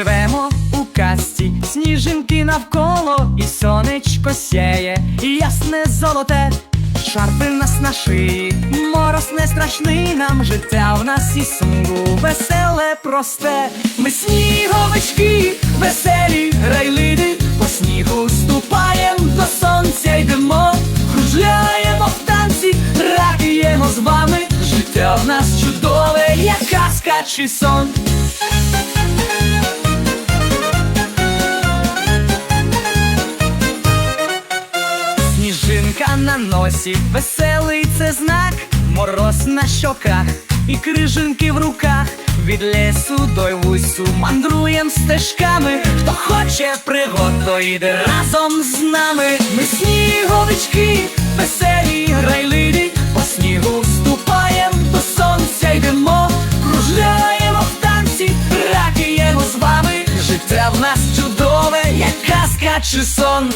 живемо у казці, сніжинки навколо, і сонечко сяє, і ясне золоте, шарфи в нас на шиї, мороз не страшний нам, життя в нас і суму веселе, просте. Ми сніговички, веселі грайливі, по снігу ступаєм до сонця йдемо, кружляємо в танці, радіємо з вами. Життя в нас чудове, як казка чи сон. Сніжинка на носі, веселий це знак, мороз на щоках і крижинки в руках. Від лісу до вусю мандруєм стежками. Хто хоче пригод, то йде разом з нами. Ми сніговички, веселі, грайливі, по снігу ступаєм, до сонця йдемо, кружляємо в танці, радіємо з вами. Життя в нас чудове, як казка чи сон.